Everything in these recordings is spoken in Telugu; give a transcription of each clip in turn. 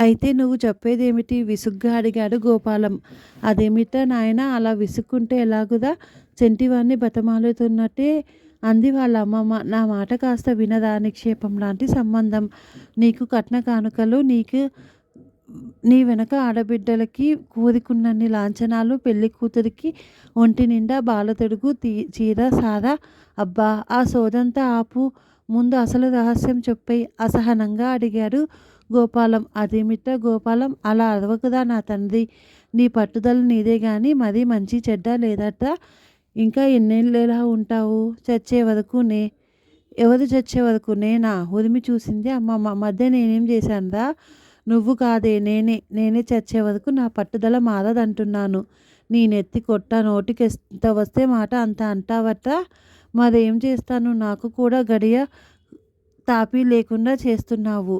అయితే నువ్వు చెప్పేదేమిటి? విసుగ్గా అడిగాడు గోపాలం. అదేమిటా నాయన అలా విసుక్కుంటే ఎలాగుదా? చెంటివాన్ని బతమాలుతున్నట్టే అంది వాళ్ళ అమ్మమ్మ నా మాట కాస్త వినదా? నిక్షేపం లాంటి సంబంధం. నీకు కట్న కానుకలు నీకు నీ వెనక ఆడబిడ్డలకి కోరికున్నన్ని లాంఛనాలు పెళ్ళి కూతురికి ఒంటి నిండా బాలతడుగు తీ చీర సాదా? అబ్బా ఆ సోదంతా ఆపు. ముందు అసలు రహస్యం చెప్పై అసహనంగా అడిగాడు గోపాలం అదేమిట గోపాలం అలా అరవకుదా నా తండ్రి? నీ పట్టుదల నీదే కానీ మరీ మంచి చెడ్డ లేదట? ఇంకా ఎన్నేళ్ళేలా ఉంటావు? చచ్చే వరకు నే ఎవరు చచ్చే వరకు నేనా ఉరిమి చూసింది. అమ్మమ్మ మధ్య నేనేం చేశానురా? నువ్వు కాదే నేనే నేనే చచ్చే వరకు నా పట్టుదల మారదంటున్నాను. నీ నెత్తి కొట్ట నోటికి ఎంత వస్తే మాట అంత అంటావట? మరేం చేస్తాను? నాకు కూడా గడియ తాపీ లేకుండా చేస్తున్నావు.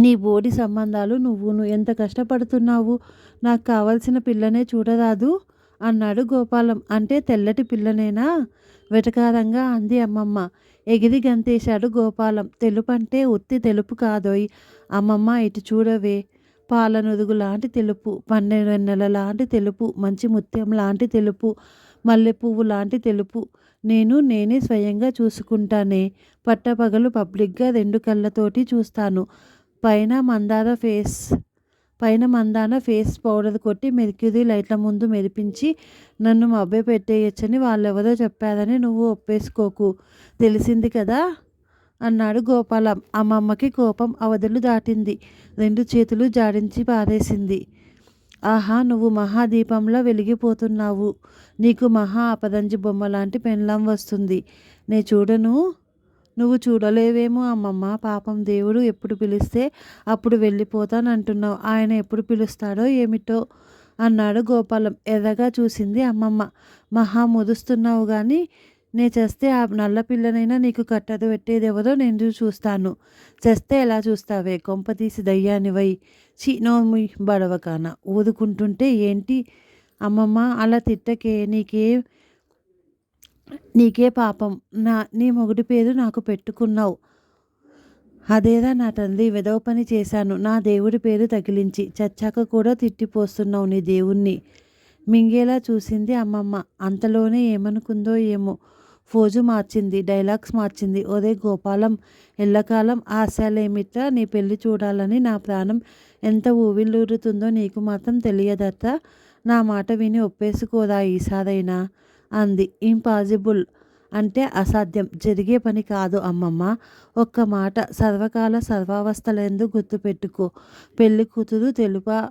నీ బోడి సంబంధాలు నువ్వు నువ్వు ఎంత కష్టపడుతున్నావు? నాకు కావలసిన పిల్లనే చూడరాదు అన్నాడు గోపాలం. అంటే తెల్లటి పిల్లనేనా? వెటకారంగా అంది అమ్మమ్మ. ఎగిరి గంతేశాడు గోపాలం. తెలుపంటే ఉత్తి తెలుపు కాదోయ్. అమ్మమ్మ ఇటు చూడవే. పాలనుదుగు లాంటి తెలుపు పన్నెండు నెల లాంటి తెలుపు మంచి ముత్యం లాంటి తెలుపు మల్లె పువ్వు లాంటి తెలుపు. నేను నేనే స్వయంగా చూసుకుంటానే. పట్టపగలు పబ్లిక్గా రెండు కళ్ళతోటి చూస్తాను. పైన మందార ఫేస్ పైన మందాన ఫేస్ పౌడర్ కొట్టి మెరిక్యూరీ లైట్ల ముందు మెరిపించి నన్ను మభ్య పెట్టేయచ్చని వాళ్ళెవరో చెప్పారని నువ్వు ఒప్పేసుకోకు. తెలిసింది కదా? అన్నాడు గోపాలం. అమ్మమ్మకి కోపం అవధులు దాటింది. రెండు చేతులు జాడించి పారేసింది. ఆహా నువ్వు మహాదీపంలో వెలిగిపోతున్నావు. నీకు మహా అపదంజి బొమ్మ లాంటి పెండ్లం వస్తుంది. నే చూడను. నువ్వు చూడలేవేమో అమ్మమ్మ పాపం దేవుడు ఎప్పుడు పిలిస్తే అప్పుడు వెళ్ళిపోతానంటున్నావు ఆయన ఎప్పుడు పిలుస్తాడో ఏమిటో అన్నాడు గోపాలం. ఎర్రగా చూసింది అమ్మమ్మ. మహా ముదుస్తున్నావు కానీ నే చేస్తే ఆ నల్ల పిల్లనైనా నీకు కట్టదు పెట్టేది ఎవరో నేను చూస్తాను. చేస్తే ఎలా చూస్తావే? కొంప తీసి దయ్యానివై చీనోమి బడవకాన. ఊదుకుంటుంటే ఏంటి? అమ్మమ్మ అలా తిట్టకే నీకేం నీకే పాపం. నా నీ మొగుడి పేరు నాకు పెట్టుకున్నావు. అదేదా నా తండ్రి వెదవ పని చేశాను. నా దేవుడి పేరు తగిలించి చచ్చాక కూడా తిట్టిపోస్తున్నావు నీ దేవుణ్ణి. మింగేలా చూసింది అమ్మమ్మ. అంతలోనే ఏమనుకుందో ఏమో. ఫోజు మార్చింది డైలాగ్స్ మార్చింది. ఒరే గోపాలం ఎల్లకాలం ఆశాలేమిట్రా? నీ పెళ్ళి చూడాలని నా ప్రాణం ఎంత ఊవిల్లూరుతుందో నీకు మాత్రం తెలియదట నా మాట విని ఒప్పేసుకోదా ఈసారైనా? అంది. ఇంపాసిబుల్ అంటే అసాధ్యం. జరిగే పని కాదు అమ్మమ్మ. ఒక్క మాట. సర్వకాల సర్వావస్థలందు గుర్తుపెట్టుకో. పెళ్ళి కూతురు తెలుపా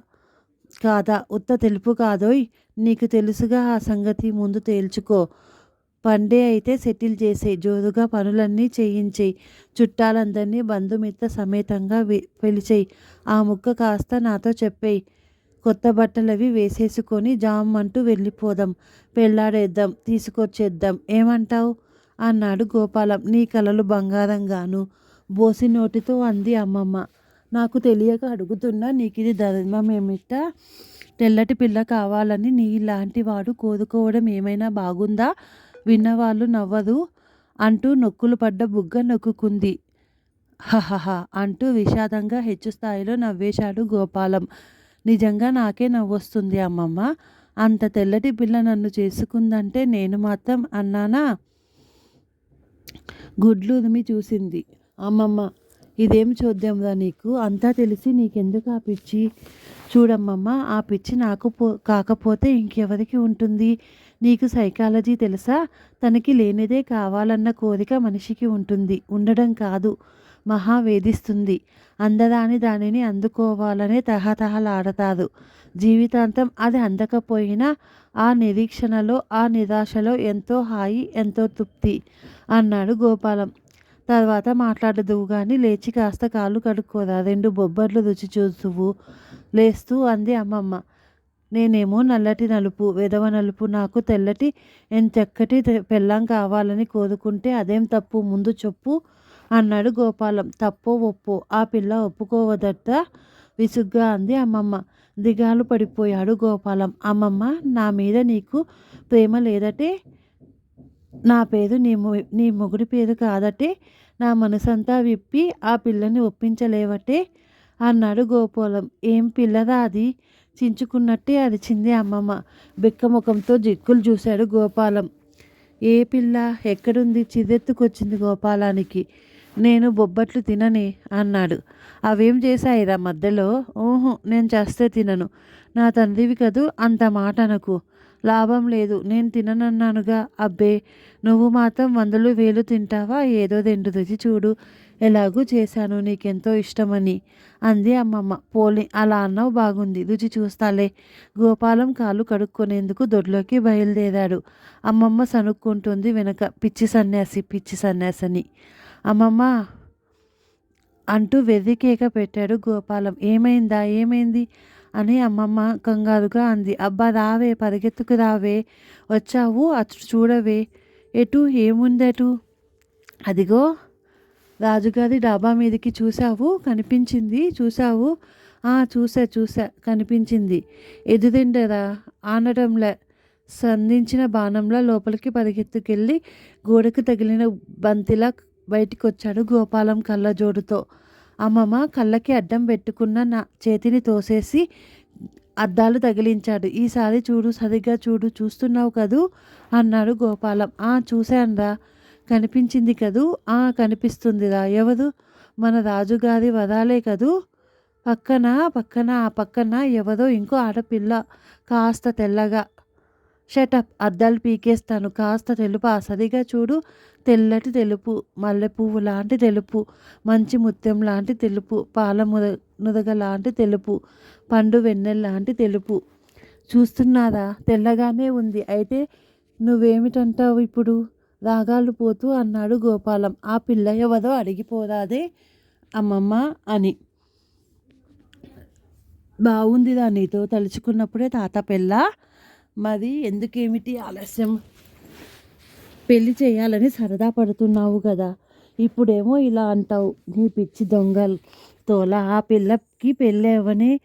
కాదా? ఉత్త తెలుపు కాదోయ్. నీకు తెలుసుగా ఆ సంగతి ముందు తేల్చుకో. పండే అయితే సెటిల్ చేసే జోరుగా పనులన్నీ చేయించేయి. చుట్టాలందరినీ బంధుమిత్ర సమేతంగా పిలిచేయి. ఆ ముక్క కాస్త నాతో చెప్పేయి. కొత్త బట్టలవి వేసేసుకొని జామ్ అంటూ వెళ్ళిపోదాం. పెళ్ళాడేద్దాం తీసుకొచ్చేద్దాం. ఏమంటావు? అన్నాడు గోపాలం. నీ కలలు బంగారంగాను. బోసి నోటితో అంది అమ్మమ్మ. నాకు తెలియక అడుగుతున్నా నీకు ఇది ధర్మమేమిట? తెల్లటి పిల్ల కావాలని నీ ఇలాంటి వాడు కోరుకోవడం ఏమైనా బాగుందా? విన్నవాళ్ళు నవ్వదు అంటూ నొక్కులు పడ్డ బుగ్గ నొక్కుకుంది. హహహ అంటూ విషాదంగా హెచ్చు స్థాయిలో నవ్వేశాడు గోపాలం. నిజంగా నాకే నవ్వొస్తుంది అమ్మమ్మ. అంత తెల్లటి పిల్ల నన్ను చేసుకుందంటే నేను మాత్రం అన్నానా? గుడ్లు ఉదిమి చూసింది. అమ్మమ్మ ఇదేం చూద్దాంరా నీకు? అంతా తెలిసి నీకెందుకు ఆ పిచ్చి? చూడమ్మమ్మ ఆ పిచ్చి నాకు పో కాకపోతే ఇంకెవరికి ఉంటుంది? నీకు సైకాలజీ తెలుసా? తనకి లేనిదే కావాలన్న కోరిక మనిషికి ఉంటుంది. ఉండడం కాదు. మహా వేధిస్తుంది అందదాని దానిని అందుకోవాలనే తహతహలాడతారు జీవితాంతం అది అందకపోయినా ఆ నిరీక్షణలో ఆ నిరాశలో ఎంతో హాయి ఎంతో తృప్తి అన్నాడు గోపాలం. తర్వాత మాట్లాడదువు కానీ లేచి కాస్త కాళ్ళు కడుక్కోదా? రెండు బొబ్బర్లు రుచి చూస్తువు లేస్తూ అంది అమ్మమ్మ. నేనేమో నల్లటి నలుపు వెదవ నలుపు నాకు తెల్లటి ఎంతెక్కటి పెళ్ళం కావాలని కోరుకుంటే అదేం తప్పు? ముందు చెప్పు. అన్నాడు గోపాలం. తప్పో ఒప్పు ఆ పిల్ల ఒప్పుకోవదట? విసుగ్గా అంది అమ్మమ్మ. దిగాలు పడిపోయాడు గోపాలం. అమ్మమ్మ నా మీద నీకు ప్రేమ లేదటే? నా పేరు నీ నీ మొగుడి పేరు కాదటే? నా మనసంతా విప్పి ఆ పిల్లని ఒప్పించలేవటే? అన్నాడు గోపాలం. ఏం పిల్లదా అది? చించుకున్నట్టే అరిచింది అమ్మమ్మ. బిక్కముఖంతో జిక్కులు చూశాడు గోపాలం. ఏ పిల్ల? ఎక్కడుంది? చిదెత్తుకొచ్చింది గోపాలానికి. నేను బొబ్బట్లు తినని అన్నాడు. అవేం చేశాయిరా మధ్యలో? ఓహో నేను చేస్తే తినను. నా తండ్రివి కదూ అంత మాట అనకు. లాభం లేదు నేను తిననన్నానుగా. అబ్బే నువ్వు మాత్రం వందలు వేలు తింటావా? ఏదో రెండు రుచి చూడు. ఎలాగూ చేశాను నీకెంతో ఇష్టమని అంది అమ్మమ్మ. పోలి అలా అన్నావు బాగుంది. రుచి చూస్తాలే. గోపాలం కాళ్ళు కడుక్కునేందుకు దొడ్లోకి బయలుదేరాడు. అమ్మమ్మ సనుక్కుంటుంది వెనక. పిచ్చి సన్యాసి పిచ్చి సన్యాసని. అమ్మమ్మ అంటూ వెర్రికేక పెట్టాడు గోపాలం. ఏమైందా? ఏమైంది? అని అమ్మమ్మ కంగారుగా అంది. అబ్బా రావే పరిగెత్తుకు రావే వచ్చావు అటు చూడవే. ఎటు? ఏముందటు? అదిగో రాజుగారి డాబా మీదకి చూసావు కనిపించింది. చూసావు ఆ చూసా చూసా కనిపించింది. ఎదురిండరా? ఆనడంలే సంధించిన బాణంలా లోపలికి పరిగెత్తుకెళ్ళి గోడకు తగిలిన బంతిలా బయటికి వచ్చాడు గోపాలం కళ్ళజోడుతో అమ్మమ్మ కళ్ళకి అడ్డం పెట్టుకున్న నా చేతిని తోసేసి అద్దాలు తగిలించాడు. ఈసారి చూడు సరిగ్గా చూడు చూస్తున్నావు కదూ? అన్నాడు గోపాలం. ఆ చూశానురా. కనిపించింది కదూ? ఆ కనిపిస్తుందిరా. ఎవరు? మన రాజుగారి వరాలే కదూ. పక్కన పక్కన ఆ పక్కన ఎవరో ఇంకో ఆడపిల్ల. కాస్త తెల్లగా. షటప్ అద్దాలు పీకేస్తాను. కాస్త తెలుపు సరిగా చూడు. తెల్లటి తెలుపు మల్లెపువ్వు లాంటి తెలుపు మంచి ముత్యం లాంటి తెలుపు పాల ముద నుదగ లాంటి తెలుపు పండు వెన్నెల లాంటి తెలుపు. చూస్తున్నారా తెల్లగానే ఉంది. అయితే నువ్వేమిటంటావు ఇప్పుడు? రాగాలు పోతూ అన్నాడు గోపాలం. ఆ పిల్ల ఎవరో అడిగిపోరాదే అమ్మమ్మ అని. బాగుందిరా నీతో తలుచుకున్నప్పుడే తాత పిల్ల మరి ఎందుకేమిటి ఆలస్యం? పెళ్ళి చేయాలని సరదా పడుతున్నావు కదా. ఇప్పుడేమో ఇలా అంటావు. నీ పిచ్చి దొంగలు. తోల ఆ పిల్లకి పెళ్ళి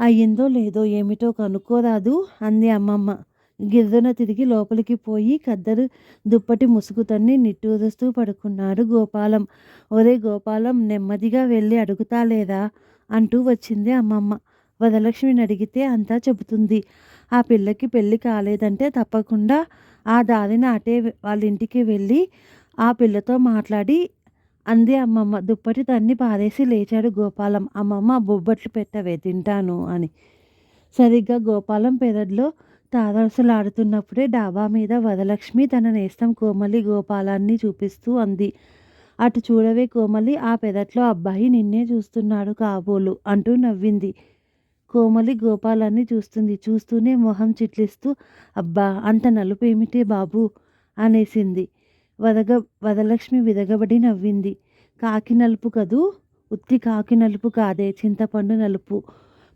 అయ్యిందో లేదో ఏమిటో కనుక్కోరాదు అంది అమ్మమ్మ. గిర్రున తిరిగి లోపలికి పోయి కద్దరు దుప్పటి ముసుగు తన్ని నిట్టూరుస్తూ పడుకున్నాడు గోపాలం. ఒరే గోపాలం నెమ్మదిగా వెళ్ళి అడుగుతా లేదా? అంటూ వచ్చింది అమ్మమ్మ. వరలక్ష్మిని అడిగితే అంతా చెబుతుంది. ఆ పిల్లకి పెళ్ళి కాలేదంటే తప్పకుండా ఆ దారిన అటే వాళ్ళ ఇంటికి వెళ్ళి ఆ పిల్లతో మాట్లాడి అంది అమ్మమ్మ దుప్పటి తన్ని పారేసి లేచాడు గోపాలం. అమ్మమ్మ బొబ్బట్లు పెట్టవే తింటాను అని. సరిగ్గా గోపాలం పెరడ్లో తారసలాడుతున్నప్పుడే డాబా మీద వరలక్ష్మి తన నేస్తం కోమలి గోపాలాన్ని చూపిస్తూ అంది. అటు చూడవే కోమలి ఆ పెరట్లో అబ్బాయి నిన్నే చూస్తున్నాడు కాబోలు అంటూ నవ్వింది. కోమలి గోపాలాన్ని చూస్తుంది. చూస్తూనే మొహం చిట్లిస్తూ అబ్బా అంత నలుపు ఏమిటి బాబు? అనేసింది. వదగ వరలక్ష్మి విదగబడి నవ్వింది. కాకి నలుపు కదూ? ఉత్తి కాకి నలుపు కాదే. చింతపండు నలుపు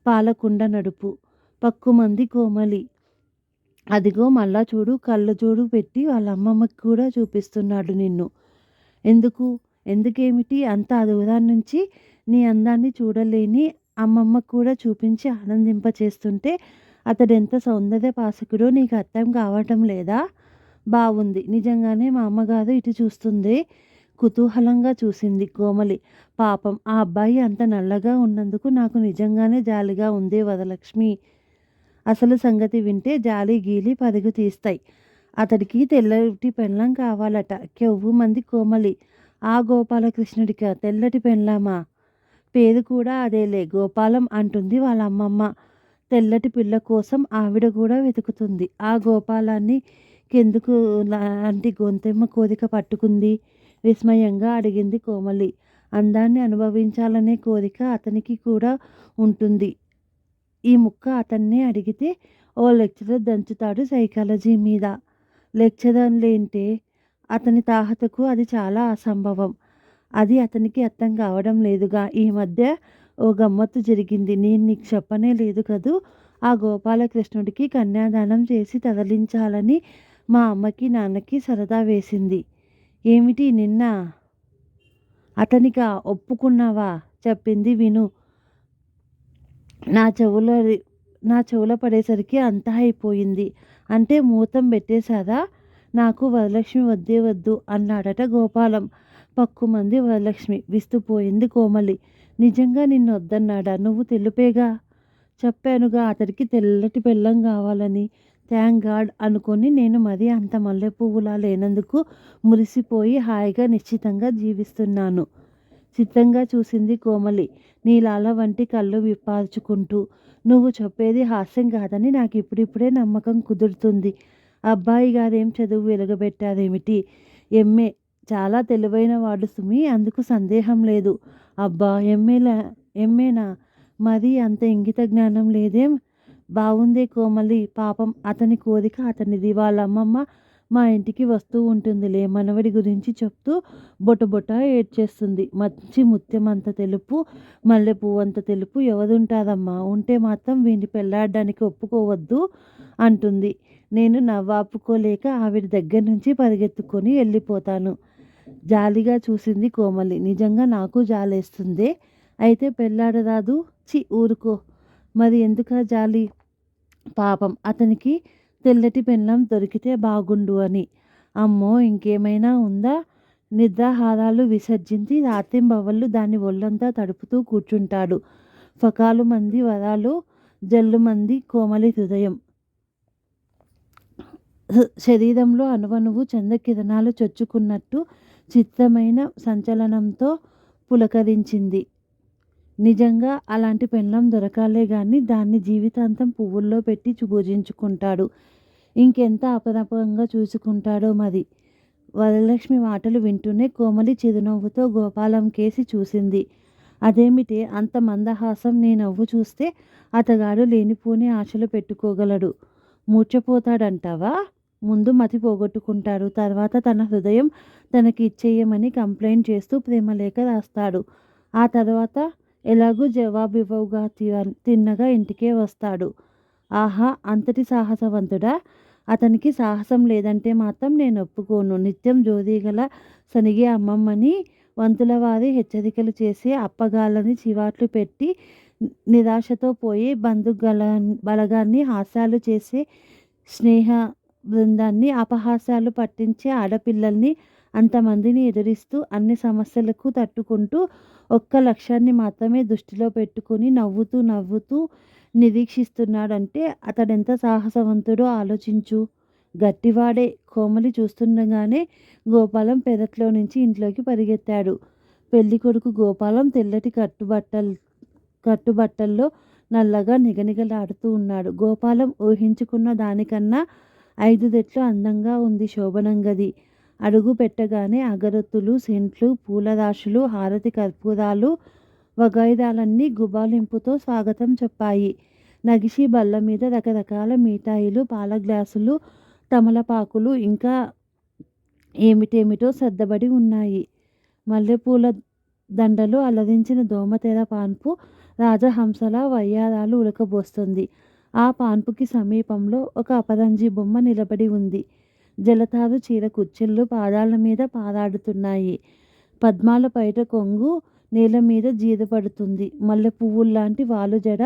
పాలకుండ నడుపు. పక్కుమంది కోమలి. అదిగో మళ్ళా చూడు కళ్ళజోడు పెట్టి వాళ్ళ అమ్మమ్మకి కూడా చూపిస్తున్నాడు నిన్ను. ఎందుకు? ఎందుకేమిటి? అంత దూరం నుంచి నీ అందాన్ని చూడలేని అమ్మమ్మ కూడా చూపించి ఆనందింపచేస్తుంటే అతడెంత సౌందర్య పాసకుడో నీకు అర్థం కావటం లేదా? బాగుంది నిజంగానే మా అమ్మగారు ఇటు చూస్తుంది కుతూహలంగా చూసింది కోమలి. పాపం ఆ అబ్బాయి అంత నల్లగా ఉన్నందుకు నాకు నిజంగానే జాలిగా ఉంది వరలక్ష్మి. అసలు సంగతి వింటే జాలి గీలి పరుగు తీస్తాయి. అతడికి తెల్లటి పెళ్ళం కావాలట. కెవ్వు మంది కోమలి. ఆ గోపాలకృష్ణుడిక తెల్లటి పెళ్ళామా పేరు కూడా అదేలే గోపాలం అంటుంది వాళ్ళ అమ్మమ్మ తెల్లటి పిల్ల కోసం ఆవిడ కూడా వెతుకుతుంది. ఆ గోపాలాన్ని కెందుకు లాంటి గొంతెమ్మ కోరిక పట్టుకుంది? విస్మయంగా అడిగింది కోమలి. అందాన్ని అనుభవించాలనే కోరిక అతనికి కూడా ఉంటుంది. ఈ ముక్క అతన్నే అడిగితే ఓ లెక్చరర్ దంచుతాడు సైకాలజీ మీద. లెక్చరర్లేంటే? అతని తాహతకు అది చాలా అసంభవం. అది అతనికి అర్థం కావడం లేదుగా. ఈ మధ్య ఓ గమ్మత్తు జరిగింది. నేను నీకు చెప్పనే లేదు కదూ? ఆ గోపాలకృష్ణుడికి కన్యాదానం చేసి తరలించాలని మా అమ్మకి నాన్నకి సరదా వేసింది. ఏమిటి నిన్న? అతనిగా ఒప్పుకున్నావా? చెప్పింది విను. నా చెవులో నా చెవులో పడేసరికి అంతా అయిపోయింది. అంటే మూతం పెట్టేశారా? నాకు వరలక్ష్మి వద్దే వద్దు అన్నాడట గోపాలం. పక్కుమంది వరలక్ష్మి విస్తుపోయింది కోమలి నిజంగా నిన్ను వద్దన్నాడా? నువ్వు తెలుపేగా? చెప్పానుగా అతడికి తెల్లటి బెల్లం కావాలని. థ్యాంక్ గాడ్ అనుకొని నేను మరీ అంత మల్లె పువ్వులా లేనందుకు మురిసిపోయి హాయిగా నిశ్చితంగా జీవిస్తున్నాను. సిద్ధంగా చూసింది కోమలి నీలాల వంటి కళ్ళు విప్పార్చుకుంటూ నువ్వు చెప్పేది హాస్యం కాదని నాకు ఇప్పుడిప్పుడే నమ్మకం కుదురుతుంది. అబ్బాయి గారేం చదువు వెలుగబెట్టారేమిటి? ఎంఏ చాలా తెలివైన వాడు సుమి అందుకు సందేహం లేదు. అబ్బా ఎమ్మెలా ఎమ్మెనా? మరి అంత ఇంగిత జ్ఞానం లేదేం? బాగుందే కోమలి పాపం అతని కోరిక అతనిది. వాళ్ళ అమ్మమ్మ మా ఇంటికి వస్తూ ఉంటుందిలే మనవడి గురించి చెప్తూ బొట బొట ఏడ్చేస్తుంది. మంచి ముత్యం అంత తెలుపు మల్లెపువ్వు అంత తెలుపు ఎవరుంటారమ్మా ఉంటే మాత్రం వీడిని పెళ్ళాడడానికి ఒప్పుకోవద్దు అంటుంది. నేను నవ్వాపుకోలేక ఆవిడ దగ్గర నుంచి పరిగెత్తుకొని వెళ్ళిపోతాను జాలిగా చూసింది కోమలి. నిజంగా నాకు జాలేస్తుంది? అయితే పెళ్ళాడరాదు? చి ఊరుకో. మరి ఎందుక జాలి? పాపం. అతనికి తెల్లటి పెళ్ళం దొరికితే బాగుండు అని. అమ్మో ఇంకేమైనా ఉందా నిద్రాహారాలు విసర్జించి రాత్రింబవళ్ళు దాని ఒళ్ళంతా తడుపుతూ కూర్చుంటాడు. ఫకాలు మంది వరాలు జల్లు మంది కోమలి హృదయం. శరీరంలో అనువనువు చంద్రకిరణాలు చొచ్చుకున్నట్టు చిత్తమైన సంచలనంతో పులకరించింది. నిజంగా అలాంటి పెళ్ళం దొరకాలే కానీ దాన్ని జీవితాంతం పువ్వుల్లో పెట్టి పూజించుకుంటాడు ఇంకెంత అపనపంగా చూసుకుంటాడో మరి. వరలక్ష్మి మాటలు వింటూనే కోమలి చిరునవ్వుతో గోపాలం కేసి చూసింది. అదేమిటి అంత మందహాసం నీ నవ్వు చూస్తే అతగాడు లేనిపోని ఆశలు పెట్టుకోగలడు. మూర్చపోతాడంటావా ముందు మతి పోగొట్టుకుంటాడు తర్వాత తన హృదయం తనకి ఇచ్చేయమని కంప్లైంట్ చేస్తూ ప్రేమలేఖ రాస్తాడు. ఆ తర్వాత ఎలాగూ జవాబు ఇవ్వవుగా తిన్నగా ఇంటికే వస్తాడు. ఆహా అంతటి సాహసవంతుడా? అతనికి సాహసం లేదంటే మాత్రం నేను ఒప్పుకోను. నిత్యం జోదీగల సనిగే అమ్మమ్మని వంతుల వారి హెచ్చరికలు చేసి అప్పగాలని చివాట్లు పెట్టి నిరాశతో పోయి బంధుగల బలగాన్ని హాస్యాలు చేసే స్నేహ బృందాన్ని అపహాసాలు పట్టించే ఆడపిల్లల్ని అంతమందిని ఎదురిస్తూ అన్ని సమస్యలకు తట్టుకుంటూ ఒక్క లక్ష్యాన్ని మాత్రమే దృష్టిలో పెట్టుకుని నవ్వుతూ నవ్వుతూ నిరీక్షిస్తున్నాడంటే అతడెంత సాహసవంతుడో ఆలోచించు. గట్టివాడే కోమలి చూస్తుండగానే గోపాలం పెరట్లో నుంచి ఇంట్లోకి పరిగెత్తాడు. పెళ్ళి కొడుకు గోపాలం తెల్లటి కట్టుబట్టల్ కట్టుబట్టల్లో నల్లగా నిగనిగలాడుతూ ఉన్నాడు. గోపాలం ఊహించుకున్న దానికన్నా ఐదు రెట్లు అందంగా ఉంది శోభనంగది అడుగు పెట్టగానే అగరత్తులు సెంట్లు పూలరాశులు హారతి కర్పూరాలు వగైరాలన్నీ గుబాలింపుతో స్వాగతం చెప్పాయి. నగిషి బల్ల మీద రకరకాల మిఠాయిలు పాల గ్లాసులు తమలపాకులు ఇంకా ఏమిటేమిటో సర్దబడి ఉన్నాయి. మల్లెపూల దండలు అలరించిన దోమతెర పాన్పు రాజహంసల వయ్యారాలు ఉడకబోస్తుంది ఆ పాన్పుకి సమీపంలో ఒక అపరంజి బొమ్మ నిలబడి ఉంది. జలతారు చీర కుచ్చెళ్ళు పాదాల మీద పారాడుతున్నాయి పద్మాల పైట కొంగు నేల మీద జీదపడుతుంది మల్లె పువ్వుల్లాంటి వాలు జడ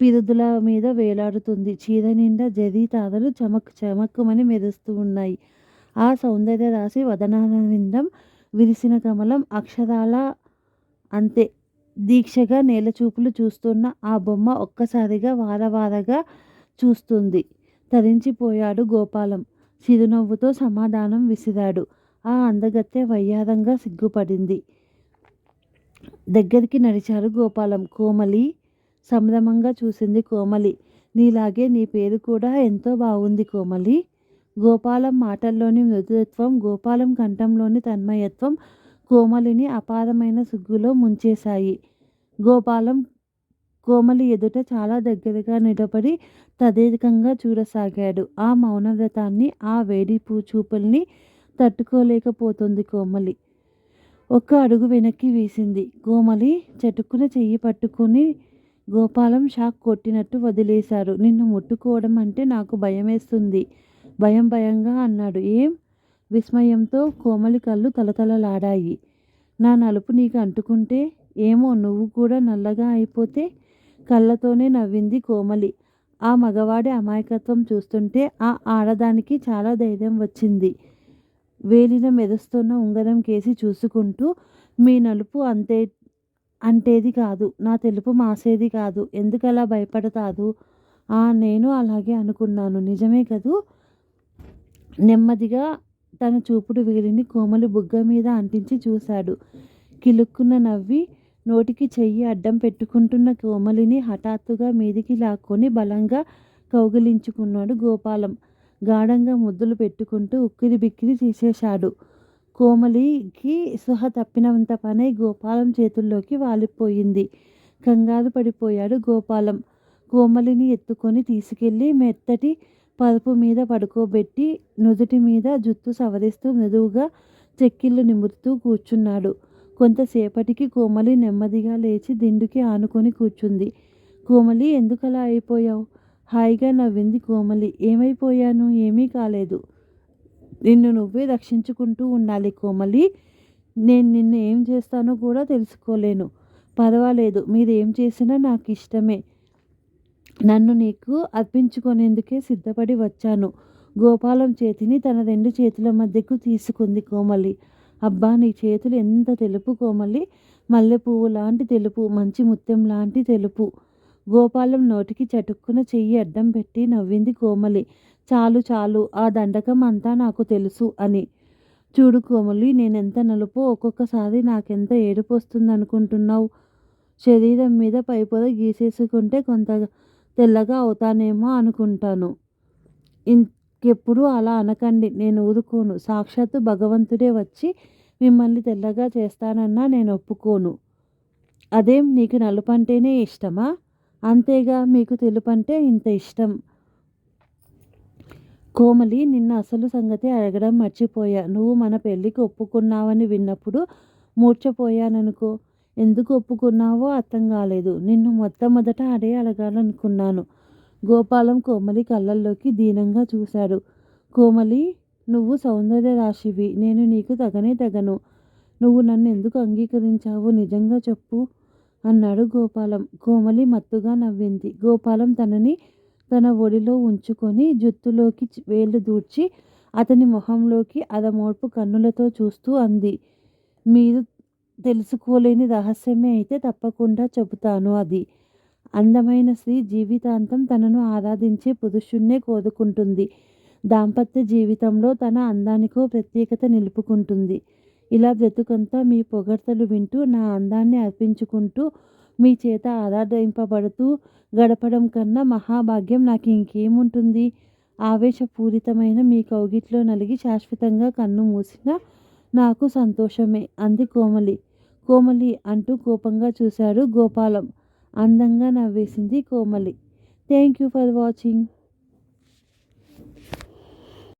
పిరుదుల మీద వేలాడుతుంది. చీర నిండా జరీ తారలు చమక్ చమక్కుమని మెరుస్తూ ఉన్నాయి. ఆ సౌందర్య రాశి వదనానందం విరిసిన కమలం అక్షరాల అంతే. దీక్షగా నేలచూపులు చూస్తున్న ఆ బొమ్మ ఒక్కసారిగా వారవారగా చూస్తుంది. తరించిపోయాడు గోపాలం. చిరునవ్వుతో సమాధానం విసిరాడు. ఆ అందగత్తె వయ్యారంగా సిగ్గుపడింది. దగ్గరికి నడిచారు గోపాలం. కోమలి సంభ్రమంగా చూసింది కోమలి. నీలాగే నీ పేరు కూడా ఎంతో బాగుంది కోమలి. గోపాలం మాటల్లోని మృదుత్వం గోపాలం కంఠంలోని తన్మయత్వం కోమలిని అపారమైన సిగ్గులో ముంచేశాయి. గోపాలం కోమలి ఎదుట చాలా దగ్గరగా నిలబడి తదేకంగా చూడసాగాడు. ఆ మౌనవ్రతాన్ని ఆ వేడి చూపుల్ని తట్టుకోలేకపోతుంది కోమలి. ఒక్క అడుగు వెనక్కి వేసింది. కోమలి చటుక్కున చెయ్యి పట్టుకుని గోపాలం షాక్ కొట్టినట్టు వదిలేశారు నిన్ను ముట్టుకోవడం అంటే నాకు భయమేస్తుంది. భయం భయంగా అన్నాడు. ఏం? విస్మయంతో కోమలి కళ్ళు తలతలలాడాయి. నా నలుపు నీకు అంటుకుంటే ఏమో నువ్వు కూడా నల్లగా అయిపోతే కళ్ళతోనే నవ్వింది కోమలి. ఆ మగవాడి అమాయకత్వం చూస్తుంటే ఆ ఆడదానికి చాలా ధైర్యం వచ్చింది. వేలిన మెదస్తున్న ఉంగరం కేసి చూసుకుంటూ మీ నలుపు అంతే అంటేది కాదు నా తెలుపు మాసేది కాదు ఎందుకలా భయపడతాదు? ఆ నేను అలాగే అనుకున్నాను నిజమే కదూ? నెమ్మదిగా తన చూపుడు వేలిని కోమలి బుగ్గ మీద అంటించి చూశాడు. కిలుక్కున నవ్వి నోటికి చెయ్యి అడ్డం పెట్టుకుంటున్న కోమలిని హఠాత్తుగా మీదికి లాక్కొని బలంగా కౌగిలించుకున్నాడు గోపాలం. గాఢంగా ముద్దులు పెట్టుకుంటూ ఉక్కిరి బిక్కిరి తీసేశాడు. కోమలికి సుహ తప్పినంత పనై గోపాలం చేతుల్లోకి వాలిపోయింది. కంగారు పడిపోయాడు గోపాలం. కోమలిని ఎత్తుకొని తీసుకెళ్ళి మెత్తటి పరుపు మీద పడుకోబెట్టి నుదుటి మీద జుత్తు సవరిస్తూ మెదువుగా చెక్కిళ్ళు నిమురుతూ కూర్చున్నాడు. కొంతసేపటికి కోమలి నెమ్మదిగా లేచి దిండుకి ఆనుకొని కూర్చుంది. కోమలి ఎందుకలా అయిపోయావు? హాయిగా నవ్వింది కోమలి. ఏమైపోయాను? ఏమీ కాలేదు. నిన్ను నువ్వే రక్షించుకుంటూ ఉండాలి కోమలి. నేను నిన్ను ఏం చేస్తానో కూడా తెలుసుకోలేను. పర్వాలేదు. మీరేం చేసినా నాకు ఇష్టమే. నన్ను నీకు అర్పించుకునేందుకే సిద్ధపడి వచ్చాను. గోపాలం చేతిని తన రెండు చేతుల మధ్యకు తీసుకుంది కోమలి. అబ్బా నీ చేతులు ఎంత తెలుపు కోమలి? మల్లెపువ్వు లాంటి తెలుపు మంచి ముత్యం లాంటి తెలుపు. గోపాలం నోటికి చటుక్కున చెయ్యి అడ్డం పెట్టి నవ్వింది కోమలి. చాలు చాలు ఆ దండకం అంతా నాకు తెలుసు అని. చూడు కోమలి నేనెంత నలుపో ఒక్కొక్కసారి నాకెంత ఏడుపు వస్తుందనుకుంటున్నావు శరీరం మీద పైపొద గీసేసుకుంటే కొంత తెల్లగా అవుతానేమో అనుకుంటాను. ఇంకెప్పుడు అలా అనకండి నేను ఊరుకోను. సాక్షాత్తు భగవంతుడే వచ్చి మిమ్మల్ని తెల్లగా చేస్తానన్నా నేను ఒప్పుకోను. అదేం నీకు నలుపంటేనే ఇష్టమా? అంతేగా మీకు తెలుపంటే ఇంత ఇష్టం. కోమలి నిన్న అసలు సంగతి అడగడం మర్చిపోయా. నువ్వు మన పెళ్ళికి ఒప్పుకున్నావని విన్నప్పుడు మూర్చపోయాననుకో ఎందుకు ఒప్పుకున్నావో అర్థం కాలేదు. నిన్ను మొట్టమొదట అడే అడగాలనుకున్నాను. గోపాలం కోమలి కళ్ళల్లోకి దీనంగా చూశాడు. కోమలి నువ్వు సౌందర్య రాశివి నేను నీకు తగనే తగను. నువ్వు నన్ను ఎందుకు అంగీకరించావు నిజంగా చెప్పు అన్నాడు గోపాలం. కోమలి మత్తుగా నవ్వింది. గోపాలం తనని తన ఒడిలో ఉంచుకొని జుత్తులోకి వేళ్ళు దూర్చి అతని మొహంలోకి అదమోడ్పు కన్నులతో చూస్తూ అంది. మీరు తెలుసుకోలేని రహస్యమే అయితే తప్పకుండా చెబుతాను అది. అందమైన స్త్రీ జీవితాంతం తనను ఆరాధించే పురుషుణ్ణే కోరుకుంటుంది. దాంపత్య జీవితంలో తన అందానికో ప్రత్యేకత నిలుపుకుంటుంది. ఇలా బ్రతుకంతా మీ పొగడ్తలు వింటూ నా అందాన్ని అర్పించుకుంటూ మీ చేత ఆరాధింపబడుతూ గడపడం కన్నా మహాభాగ్యం నాకు ఇంకేముంటుంది? ఆవేశపూరితమైన మీ కౌగిట్లో నలిగి శాశ్వతంగా కన్ను మూసిన నాకు సంతోషమే. అంది కోమలి. కోమలి అంటూ కోపంగా చూశాడు గోపాలం. అందంగా నవ్వేసింది Komali. Thank you for watching